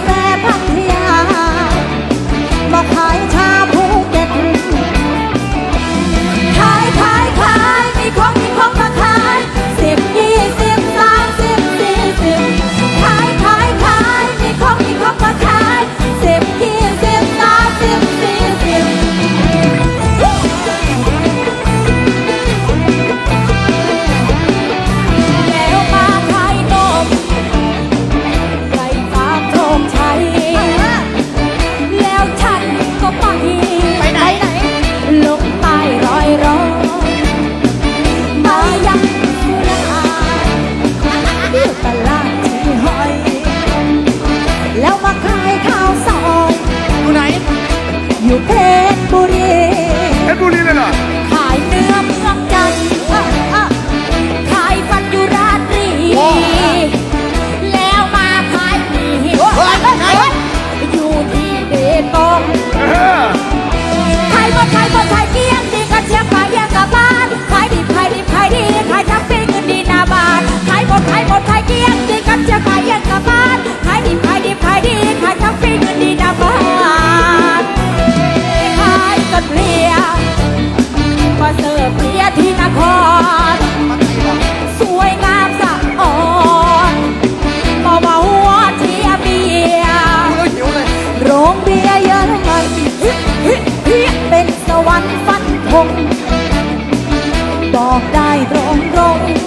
fast. งเบียร์เยอะมันเป็นสวรรค์ฟันธงบอกได้ตรงตรง